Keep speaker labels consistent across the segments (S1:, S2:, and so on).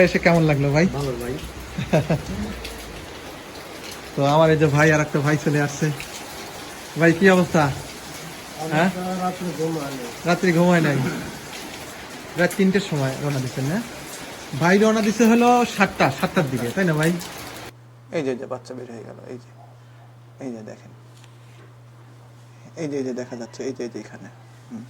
S1: খামারে এসে কেমন লাগল ভাই?
S2: ভালো ভাই।
S1: তো আমার এই যে ভাই আর একটা ভাই চলে আসছে। ভাই কি অবস্থা? হ্যাঁ?
S2: রাত্রে ঘুম হয়
S1: রাত্রি ঘুমায় নাই? রাত তিনটের সময় রওনা দিচ্ছেন না? ভাই রওনা দিচ্ছে হলো সাতটা সাতটার দিকে তাই না ভাই? এই যে এই যে বাচ্চা বের হয়ে গেল এই যে। এই যে দেখেন। এই যে এই যে দেখা যাচ্ছে এই যে এই যে এখানে। হুম।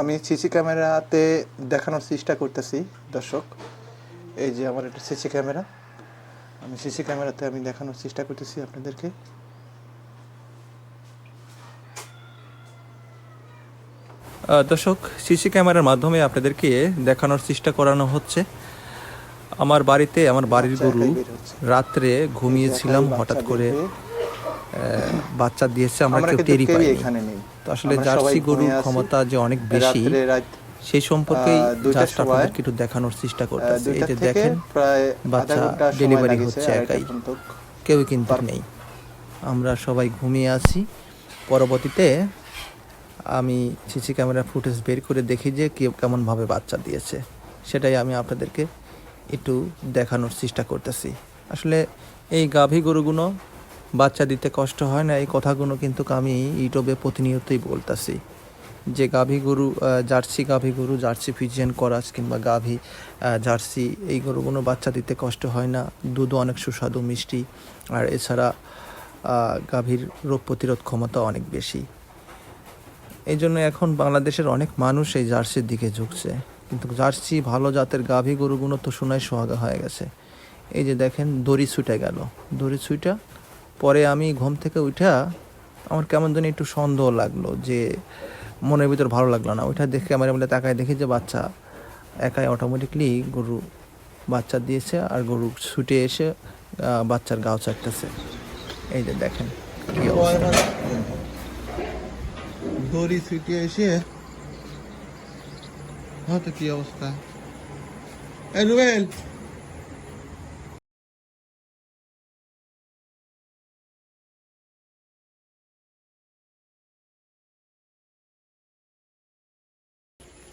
S1: আমি সিসি ক্যামেরাতে দেখানোর চেষ্টা করতেছি দর্শক। এই যে আমার একটা সিসি ক্যামেরা। আমি সিসি ক্যামেরাতে আমি দেখানোর চেষ্টা করতেছি আপনাদেরকে।
S3: দর্শক সিসি ক্যামেরার মাধ্যমে আপনাদেরকে দেখানোর চেষ্টা করানো হচ্ছে। আমার বাড়িতে আমার বাড়ির গরু। রাত্রে ঘুমিয়েছিলাম হঠাৎ করে বাচ্চা দিয়েছে আমরা কেউ
S1: কিন্তু
S3: টেরই
S1: এখানে নেই।
S3: তো আসলে জার্সি গরুর ক্ষমতা যে অনেক বেশি সেই জাস্ট আপনাদেরকে একটু দেখানোর চেষ্টা করতেছি। এই যে দেখেন
S1: প্রায়
S3: বাচ্চা
S1: লাগেছে
S3: হচ্ছে একাই। কেউ কিন্তু নেই। আমরা সবাই ঘুমিয়ে আছি। পরবর্তীতে আমি সিসি ক্যামেরা ফুটেজ বের করে দেখি যে কেউ কেমনভাবে বাচ্চা দিয়েছে। সেটাই আমি আপনাদেরকে একটু দেখানোর চেষ্টা করতেছি। আসলে এই গাভী গরুগুলো বাচ্চা দিতে কষ্ট হয় না, এই কথাগুলো কিন্তু আমি ইউটিউবে প্রতিনিয়তই বলতাছি। যে গাভী গরু জার্সি গাভী গরু, জার্সি ফিজিয়ান করাস কিংবা গাভী জার্সি, এই গরুগুলো বাচ্চা দিতে কষ্ট হয় না, দুধও অনেক সুস্বাদু, মিষ্টি। আর এছাড়া গাভীর রোগ প্রতিরোধ ক্ষমতা অনেক বেশি। এই জন্য এখন বাংলাদেশের অনেক মানুষ এই জার্সির দিকে ঝুঁকছে। কিন্তু জার্সি ভালো জাতের গাভী গরুগুলো তো সোনায় সোহাগা হয়ে গেছে। এই যে দেখেন, দড়ি ছুটে গেল। দড়ি ছুটা পরে আমি ঘুম থেকে উঠা আমার কেমন জানি একটু সন্দেহ লাগল যে মনের ভিতর ভালো লাগল না। ওইটা দেখে আমার বলে তাকায় দেখি যে বাচ্চা একাই অটোমেটিকলি গরু বাচ্চা দিয়েছে আর গরু ছুটে এসে বাচ্চার গাও চাটতেছে। এই যে দেখেন
S1: দড়ি ছুটে এসে হয়তো কি অবস্থা? রুবেল!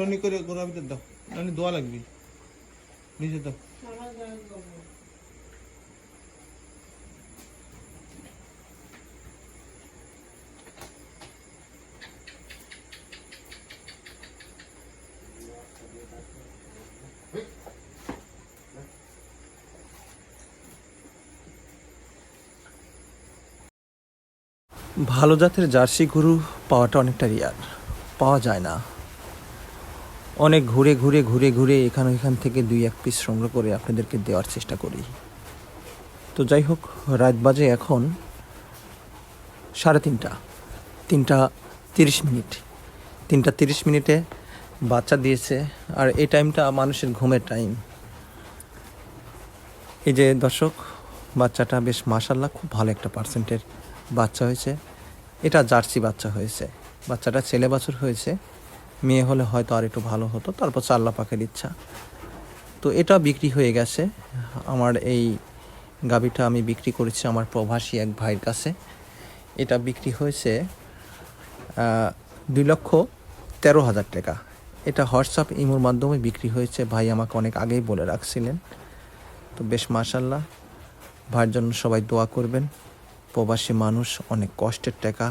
S1: শনি করে গোড়া ভিতর দাও। নাহলে দোয়া লাগবে। নিচে দাও।
S3: ভালো জাতের জার্সি গরু পাওয়াটা অনেকটা রিয়ার পাওয়া যায় না। অনেক ঘুরে ঘুরে ঘুরে ঘুরে এখান এখান থেকে দুই এক পিস সংগ্রহ করে আপনাদেরকে দেওয়ার চেষ্টা করি। তো যাই হোক, রাত বাজে এখন সাড়ে তিনটা। তিনটা তিরিশ মিনিট। তিনটা তিরিশ মিনিটে বাচ্চা দিয়েছে আর এই টাইমটা মানুষের ঘুমের টাইম। এই যে দর্শক, বাচ্চাটা বেশ মাসাল্লাহ খুব ভালো একটা পার্সেন্টের বাচ্চা হয়েছে। এটা জার্সি বাচ্চা হয়েছে। বাচ্চাটা ছেলে বছর হয়েছে। মেয়ে হলে হয়তো আর একটু ভালো হতো, তারপর চাল্লা পাকের ইচ্ছা। তো এটা বিক্রি হয়ে গেছে। আমার এই গাবিটা আমি বিক্রি করেছি আমার প্রবাসী এক ভাইয়ের কাছে। এটা বিক্রি হয়েছে দুই লক্ষ তেরো হাজার টাকা। এটা হোয়াটসঅ্যাপ ইমোর মাধ্যমে বিক্রি হয়েছে। ভাই আমাকে অনেক আগেই বলে রাখছিলেন। তো বেশ মাশাল্লাহ ভাইয়ের জন্য সবাই দোয়া করবেন। প্রবাসী মানুষ অনেক কষ্টের টাকা।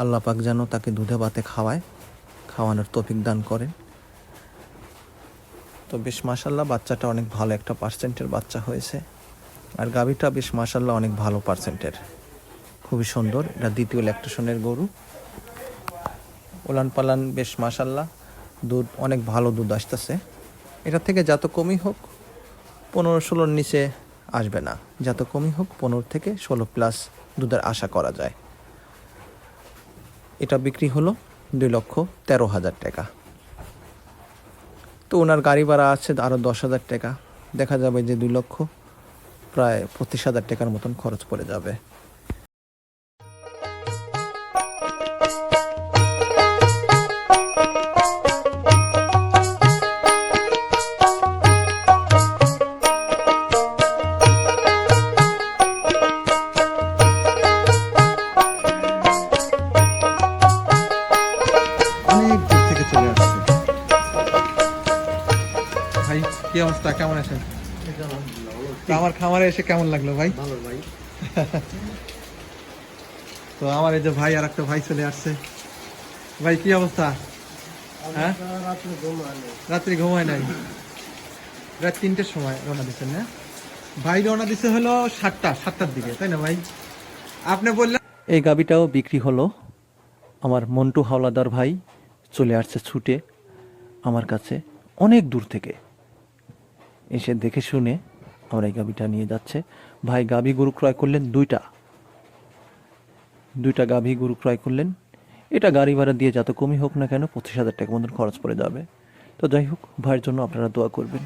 S3: আল্লাহ পাক যেন তাকে দুধে ভাতে খাওয়ায়। খাওয়ানোর তৌফিক দান করেন। তো বেশ মাশাল্লাহ বাচ্চাটা অনেক ভালো একটা পার্সেন্টের বাচ্চা হয়েছে। আর গাভীটা বেশ মাশাল্লাহ অনেক ভালো পার্সেন্টের খুবই সুন্দর, এটা দ্বিতীয় ল্যাকটেশনের গরু। ওলান পালান বেশ মাশাল্লাহ, দুধ, অনেক ভালো দুধ আসতেছে। এটা থেকে যত কমই হোক, পনেরো ষোলোর নিচে আসবে না। যত কমই হোক, পনেরো থেকে ষোলো প্লাস দুধের আশা করা যায়। এটা বিক্রি হলো দুই লক্ষ তেরো হাজার টাকা। তো ওনার গাড়ি ভাড়া আছে আরও দশ হাজার টাকা। দেখা যাবে যে দুই লক্ষ প্রায় পঁচিশ হাজার টাকার মতন খরচ পড়ে যাবে।
S1: কেমন আছেন? তো আমার খামারে এসে কেমন লাগল ভাই?
S2: ভালো ভাই।
S1: তো আমার এই যে ভাই আর একটা ভাই চলে আসছে। ভাই কি অবস্থা? হ্যাঁ?
S2: রাত্রি
S1: ঘুমায় নাই। রাত তিনটের সময় রওনা দিচ্ছেন না? ভাই রওনা দিচ্ছে হলো সাতটা সাতটার দিকে তাই না ভাই? আপনি বললেন
S3: এই গাবিটাও বিক্রি হলো। আমার মন্টু হাওলাদার ভাই চলে আসছে ছুটে আমার কাছে অনেক দূর থেকে। এসে দেখে শুনে আমরা এই গাবিটা নিয়ে যাচ্ছে। ভাই, গাভী গরু ক্রয় করলেন দুইটা। দুইটা গাভী গরু ক্রয় করলেন। এটা গাড়ি ভাড়া দিয়ে যত কমই হোক না কেন পঁচিশ হাজার টাকা মতন খরচ পড়ে যাবে। তো যাই হোক, ভাইয়ের জন্য আপনারা দোয়া করবেন।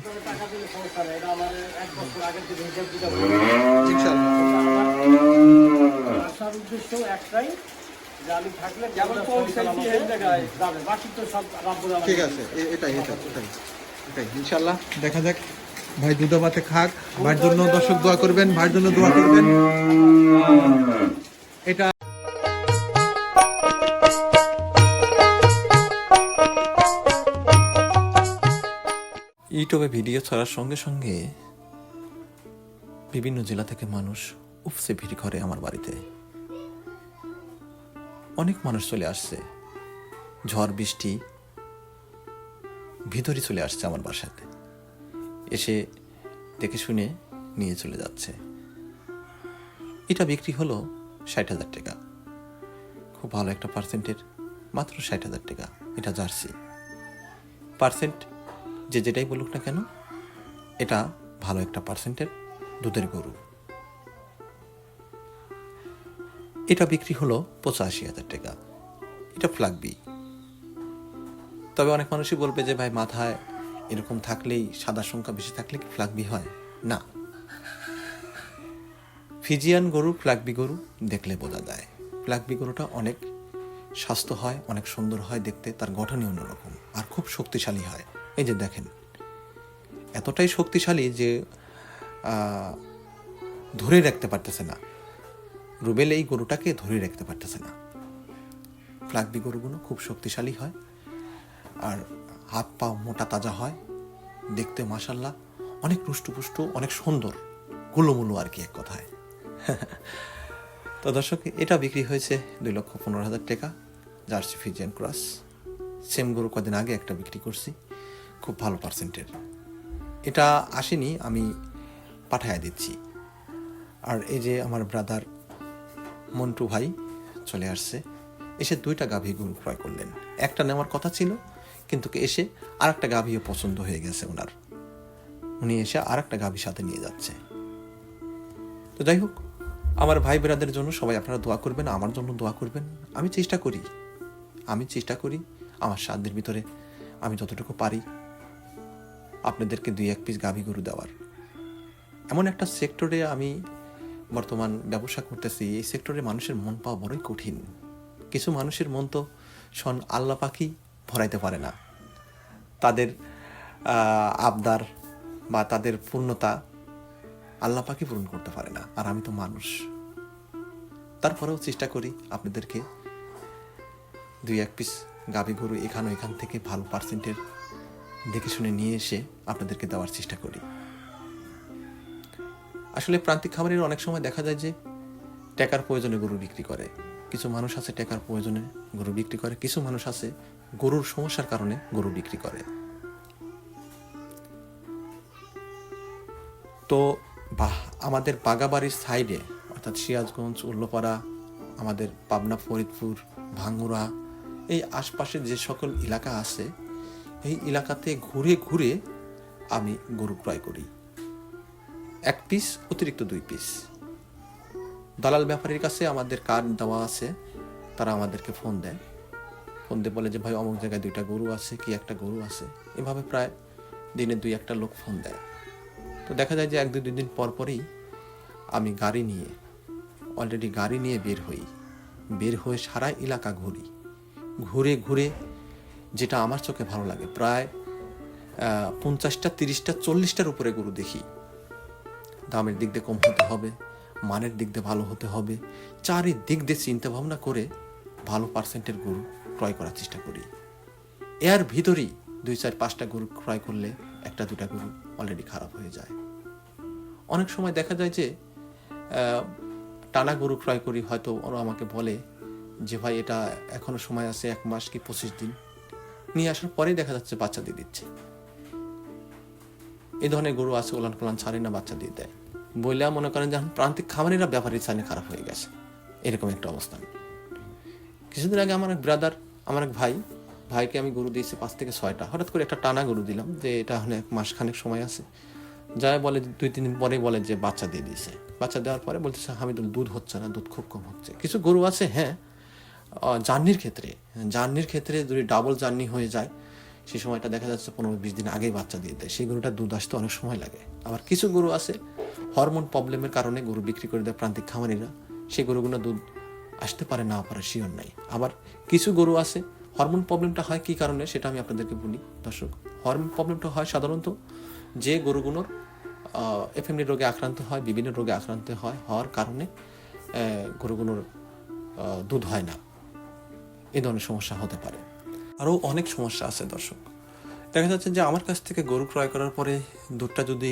S1: ঠিক আছে এটাই এটাই এটাই। ইনশাল্লাহ দেখা যাক। ভাই দুধ ভাতে খাক। ভাইয়ের জন্য দর্শক দোয়া করবেন, ভাইয়ের জন্য দোয়া করবেন। এটা
S3: ইউটিউবে ভিডিও ছাড়ার সঙ্গে সঙ্গে বিভিন্ন জেলা থেকে মানুষ উপসে ভিড় করে আমার বাড়িতে। অনেক মানুষ চলে আসছে। ঝড়, বৃষ্টি ভিতরে চলে আসছে আমার বাসাতে। এসে দেখে শুনে নিয়ে চলে যাচ্ছে। এটা বিক্রি হলো ষাট হাজার টাকা। খুব ভালো একটা পার্সেন্টের মাত্র ষাট হাজার টাকা। এটা জার্সি। পার্সেন্ট যে যেটাই বলুক না কেন, এটা ভালো একটা পার্সেন্টের দুধের গরু। এটা বিক্রি হলো পঁচাশি হাজার টাকা। এটা ফ্লাগবি তবে অনেক মানুষই বলবে যে, ভাই, মাথায় এরকম থাকলেই সাদা সংখ্যা বেশি থাকলে কি ফ্লাগবি হয়? না। ফিজিয়ান গরু ফ্লাগবি গরু দেখলে বোঝা যায়। ফ্লাগবি গরুটা অনেক স্বাস্থ্য হয়, অনেক সুন্দর হয় দেখতে, তার গঠনই অন্যরকম আর খুব শক্তিশালী হয়। এই যে দেখেন, এতটাই শক্তিশালী যে ধরে রাখতে পারতেছে না। রুবেল এই গরুটাকে ধরে রাখতে পারতেছে না। ফ্লাগবি গরুগুলো খুব শক্তিশালী হয় আর হাত পা মোটা তাজা হয়। দেখতে মাসাল্লাহ অনেক রুষ্টপুষ্ট, অনেক সুন্দর, গুলোমুলো আর কি এক কথায়। তো দর্শক, এটা বিক্রি হয়েছে দুই লক্ষ পনেরো হাজার টাকা, জার্সি ফিজিয়ান ক্রস। সেম গরু কদিন আগে একটা বিক্রি করছি, খুব ভালো পার্সেন্টের। এটা আসেনি, আমি পাঠায় দিচ্ছি। আর এই যে আমার ব্রাদার মন্টু ভাই চলে আসছে, এসে দুইটা গাভী গরু ক্রয় করলেন। একটা নেওয়ার কথা ছিল কিন্তু এসে আর একটা গাভীও পছন্দ হয়ে গেছে ওনার। উনি এসে আর একটা গাভী সাথে নিয়ে যাচ্ছে। তো যাই হোক, আমার ভাই বেরাদের জন্য সবাই আপনারা দোয়া করবেন, আমার জন্য দোয়া করবেন। আমি চেষ্টা করি, আমি চেষ্টা করি আমার সাধ্যের ভিতরে আমি যতটুকু পারি আপনাদেরকে দুই এক পিস গাভী গরু দেওয়ার। এমন একটা সেক্টরে আমি বর্তমান ব্যবসা করতেছি, এই সেক্টরে মানুষের মন পাওয়া বড়ই কঠিন। কিছু মানুষের মন তো শন আল্লাহ পাখি ভরাইতে পারে না। তাদের আবদার বা তাদের পূর্ণতা আল্লাহ পাখি পূরণ করতে পারে না। আর আমি তো মানুষ। তারপরেও চেষ্টা করি আপনাদেরকে দুই এক পিস গাভী গরু এখানে এখান থেকে ভালো পার্সেন্টের দেখে শুনে নিয়ে এসে আপনাদেরকে দেওয়ার চেষ্টা করি। আসলে প্রান্তিক খামারের অনেক সময় দেখা যায় যে টাকার প্রয়োজনে গরু বিক্রি করে। কিছু মানুষ আছে টাকার প্রয়োজনে গরু বিক্রি করে, কিছু মানুষ আছে গরুর সমস্যার কারণে গরু বিক্রি করে। তো আমাদের বাগাবাড়ির সাইডে, অর্থাৎ সিরাজগঞ্জ, উল্লোপাড়া, আমাদের পাবনা, ফরিদপুর, ভাঙ্গুরা, এই আশপাশে যে সকল এলাকা আছে, এই এলাকাতে ঘুরে ঘুরে আমি গরু ক্রয় করি। এক পিস অতিরিক্ত দুই পিস দালাল ব্যাপারীর কাছে আমাদের কার্ড দেওয়া আছে, তারা আমাদেরকে ফোন দেয়। ফোন দিয়ে বলে যে, ভাই, অমুক জায়গায় দুইটা গরু আছে, কি একটা গরু আছে? এভাবে প্রায় দিনে দুই একটা লোক ফোন দেয়। তো দেখা যায় যে এক দুই দিন পর পরই আমি গাড়ি নিয়ে অলরেডি গাড়ি নিয়ে বের হই। বের হয়ে সারা এলাকা ঘুরি। ঘুরে ঘুরে যেটা আমার চোখে ভালো লাগে, প্রায় পঞ্চাশটা, তিরিশটা, চল্লিশটার উপরে গরু দেখি। দামের দিক দিয়ে কম হতে হবে, মানের দিক দিয়ে ভালো হতে হবে। চারিদিক দিয়ে চিন্তা ভাবনা করে ভালো পার্সেন্টের গরু ক্রয় করার চেষ্টা করি। এর ভিতরেই দুই চার পাঁচটা গরু ক্রয় করলে একটা দুটা গরু অলরেডি খারাপ হয়ে যায়। অনেক সময় দেখা যায় যে টানা গরু ক্রয় করি, হয়তো ওরা আমাকে বলে যে, ভাই, এটা এখনও সময় আছে, এক মাস কি পঁচিশ দিন? নিয়ে আসার পরেই দেখা যাচ্ছে বাচ্চা দিয়ে দিচ্ছে। এই ধরনের গরু আছে ওলান পালান ছাড়ে না, বাচ্চা দিয়ে দেয়। বইলে মনে করেন যে, প্রান্তিক খামারিরা ব্যাপারী ছাড়ে খারাপ হয়ে গেছে। এরকম একটা অবস্থান কিছুদিন আগে আমার এক ব্রাদার আমার এক ভাই, ভাইকে আমি গরু দিয়েছি পাঁচ থেকে ছয়টা। হঠাৎ করে একটা টানা গরু দিলাম, যে এটা এক মাস খানেক সময় আছে। যাই বলে, দুই, তিন দিন পরে বলে যে বাচ্চা দিয়ে দিয়েছে। বাচ্চা দেওয়ার পরে বলতেছে হামিদুল দুধ হচ্ছে না, দুধ খুব কম হচ্ছে। কিছু গরু আছে হ্যাঁ জার্নির ক্ষেত্রে। জার্নির ক্ষেত্রে যদি ডাবল জার্নি হয়ে যায়, সেই সময়টা দেখা যাচ্ছে পনেরো, বিশ দিন আগেই বাচ্চা দিয়ে দেয়। সেই গরুটা দুধ আসতে অনেক সময় লাগে। আবার কিছু গরু আছে হরমোন প্রবলেমের কারণে গরু বিক্রি করে দেয় প্রান্তিক খামারিরা। সেই গরুগুলো দুধ আসতে পারে না পারে শিওর নাই। আবার কিছু গরু আছে হরমোন প্রবলেমটা হয় কি কারণে সেটা আমি আপনাদেরকে বলি। দর্শক হরমোন প্রবলেমটা হয় সাধারণত যে গরুগুলোর এফএমডি রোগে আক্রান্ত হয়, বিভিন্ন রোগে আক্রান্ত হয়, হওয়ার কারণে গরুগুলোর দুধ হয় না। এ ধরনের সমস্যা হতে পারে। আরও অনেক সমস্যা আছে দর্শক। দেখা যাচ্ছে যে আমার কাছ থেকে গরু ক্রয় করার পরে দুধটা যদি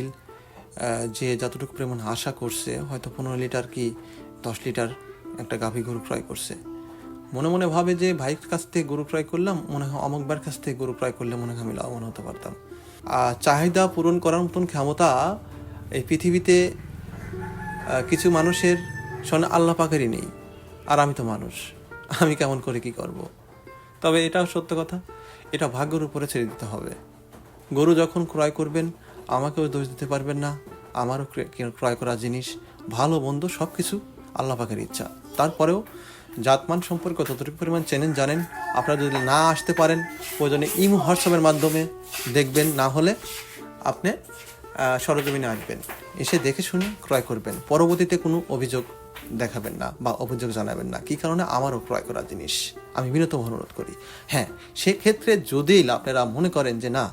S3: যে যতটুকু পরিমাণ আশা করছে, হয়তো পনেরো লিটার কি দশ লিটার একটা গাভী গরু ক্রয় করছে। মনে মনে ভাবে যে ভাইয়ের কাছ থেকে গরু ক্রয় করলাম, মনে হয় অমুকবার কাছ থেকে গরু ক্রয় করলে মনে হয় আমি লাভবান হতে পারতাম। আর চাহিদা পূরণ করার মতন ক্ষমতা এই পৃথিবীতে কিছু মানুষের শোনে আল্লাহ পাকেরই নেই, আর আমি তো মানুষ। আমি কেমন করে কি করব। তবে এটাও সত্য কথা, এটা ভাগ্যের উপরে ছেড়ে দিতে হবে। গরু যখন ক্রয় করবেন, আমাকেও দোষ দিতে পারবেন না। আমারও ক্রয় করা জিনিস, ভালো, মন্দ সব কিছু আল্লাহ পাকের ইচ্ছা। তারপরেও জাতমান সম্পর্কে ততটুকু পরিমাণ চেনেন, জানেন, আপনারা যদি না আসতে পারেন, প্রয়োজনে ইমো হোয়াটসঅ্যাপের মাধ্যমে দেখবেন, না হলে আপনি সরজমিনে আসবেন। এসে দেখে শুনে ক্রয় করবেন। পরবর্তীতে কোনো অভিযোগ দেখাবেন না বা অভিযোগ জানাবেন না। কি কারণে? আমারও ক্রয় করা জিনিস। আমি বিনত অনুরোধ করি। হ্যাঁ সেক্ষেত্রে যদি আপনারা মনে করেন যে, না,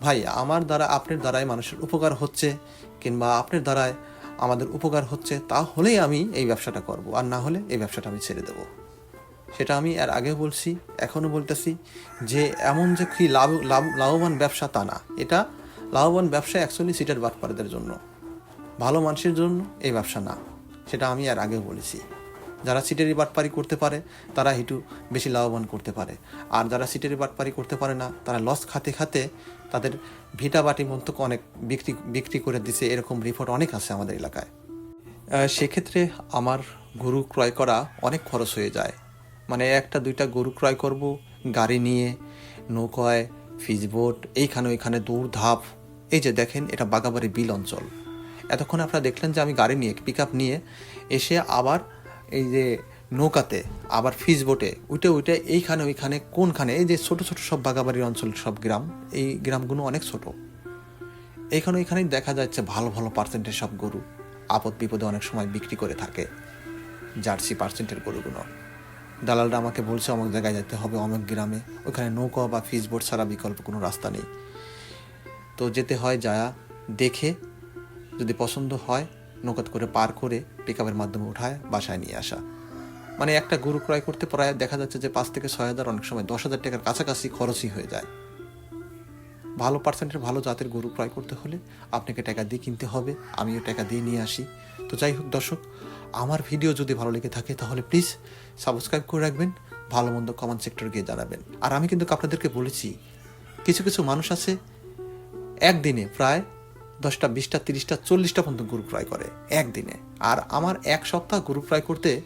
S3: ভাই, আমার দ্বারা, আপনার দ্বারাই মানুষের উপকার হচ্ছে কিংবা আপনার দ্বারায় আমাদের উপকার হচ্ছে, তাহলেই আমি এই ব্যবসাটা করব, আর না হলে এই ব্যবসাটা আমি ছেড়ে দেবো। সেটা আমি আর আগেও বলছি, এখনও বলতেছি যে এমন যে কি লাভ লাভ, লাভবান ব্যবসা তা না। এটা লাভবান ব্যবসা অ্যাকচুয়ালি সিটার বাটপারদের জন্য। ভালো মানুষের জন্য এই ব্যবসা না। সেটা আমি আর আগেও বলেছি। যারা সিটেরি বাটপারি করতে পারে, তারা একটু বেশি লাভবান করতে পারে। আর যারা সিটেরি বাটপারি করতে পারে না, তারা লস খাতে খাতে তাদের ভিটা বাটি মন্তক অনেক বিক্রি বিক্রি করে দিছে, এরকম রিপোর্ট অনেক আছে আমাদের এলাকায়। সেক্ষেত্রে আমার গরু ক্রয় করা অনেক খরচ হয়ে যায়। মানে একটা, দুইটা গরু ক্রয় করব, গাড়ি নিয়ে, নৌকায় ফিজবোট এইখানে ওইখানে দৌড় ধাপ। এই যে দেখেন, এটা বাগাবাড়ি বিল অঞ্চল। এতক্ষণ আপনারা দেখলেন যে আমি গাড়ি নিয়ে পিক নিয়ে এসে আবার এই যে নৌকাতে, আবার ফিজবোটে উঠে উঠে এইখানে ওইখানে, কোনখানে, এই যে ছোট ছোট সব বাগাবাড়ির অঞ্চল, সব গ্রাম, এই গ্রামগুলো অনেক ছোট। এইখানে ওইখানেই দেখা যাচ্ছে ভালো ভালো পার্সেন্টের সব গরু, আপদ বিপদে অনেক সময় বিক্রি করে থাকে, জার্সি পার্সেন্টের গরুগুলো। দালালরা আমাকে বলছে, অমুক জায়গায় যেতে হবে, অমুক গ্রামে ওখানে নৌকা বা ফিস বোট ছাড়া বিকল্প কোনো রাস্তা নেই। তো যেতে হয় যায়া, দেখে, যদি পছন্দ হয়, নৌকাত করে পার করে পিক মাধ্যমে উঠায়, বাসায় নিয়ে আসা। মানে একটা গরু ক্রয় করতে প্রায় দেখা যাচ্ছে যে পাঁচ থেকে ছয় হাজার অনেক সময়, দশ হাজার টাকার কাছাকাছি খরচই হয়ে যায়। ভালো পার্সেন্টের ভালো জাতের গরু ক্রয় করতে হলে আপনাকে টাকা দিয়ে কিনতে হবে, আমিও টাকা দিয়ে নিয়ে আসি। তো যাই হোক দর্শক, আমার ভিডিও যদি ভালো লেগে থাকে তাহলে প্লিজ সাবস্ক্রাইব করে রাখবেন, ভালো মন্দ কমেন্ট সেক্টর গিয়ে জানাবেন। আর আমি কিন্তু আপনাদেরকে বলেছি, কিছু কিছু মানুষ আছে, একদিনে প্রায় দশটা, বিশটা, তিরিশটা, চল্লিশটা পর্যন্ত গরু ক্রয় করে একদিনে। আর আমার এক সপ্তাহ গরু ক্রয় করতে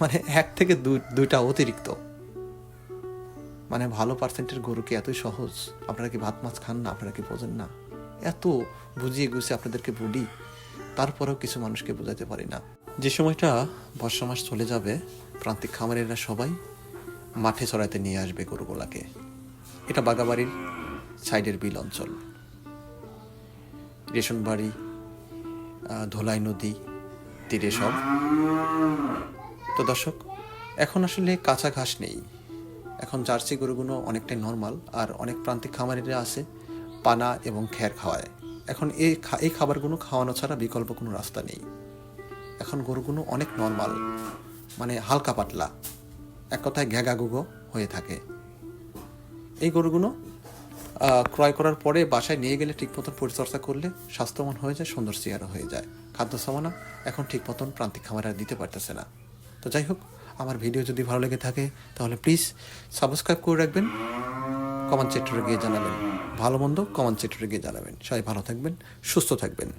S3: মানে এক থেকে দুই দুইটা অতিরিক্ত। মানে ভালো পার্সেন্টের গরু কি এতই সহজ? আপনারা কি ভাত, মাছ খান না? আপনারা কি বোঝেন না? এত বুঝিয়ে গুছিয়ে আপনাদেরকে বলি, তারপরেও কিছু মানুষকে বোঝাতে পারি না। যে সময়টা বর্ষা মাস চলে যাবে, প্রান্তিক খামারেরা সবাই মাঠে চড়াইতে নিয়ে আসবে গরুগুলাকে। এটা বাগাবাড়ির সাইডের বিল অঞ্চল। রেশনবাড়ি আহ, ধোলাই নদী তীরে সব। তো দর্শক এখন আসলে কাঁচা ঘাস নেই। এখন জার্সি গরুগুলো অনেকটাই নর্মাল আর অনেক প্রান্তিক খামারিরা আছে পানা এবং খ্যার খাওয়ায়। এখন এই এই খাবারগুলো খাওয়ানো ছাড়া বিকল্প কোনো রাস্তা নেই। এখন গরুগুলো অনেক নর্মাল মানে হালকা পাতলা এক কথায় ঘ্যাগা গুগো হয়ে থাকে। এই গরুগুলো ক্রয় করার পরে বাসায় নিয়ে গেলে ঠিক মতন পরিচর্যা করলে স্বাস্থ্যবান হয়ে যায়, সুন্দর চেহারা হয়ে যায়। খাদ্য সামানা এখন ঠিক মতন প্রান্তিক খামারে দিতে পারতেছে না। তো যাই হোক, আমার ভিডিও যদি ভালো লেগে থাকে, তাহলে প্লিজ সাবস্ক্রাইব করে রাখবেন কমেন্ট সেক্টরে গিয়ে জানাবেন। ভালো মন্দ কমেন্ট সেক্টরে গিয়ে জানাবেন। সবাই ভালো থাকবেন, সুস্থ থাকবেন।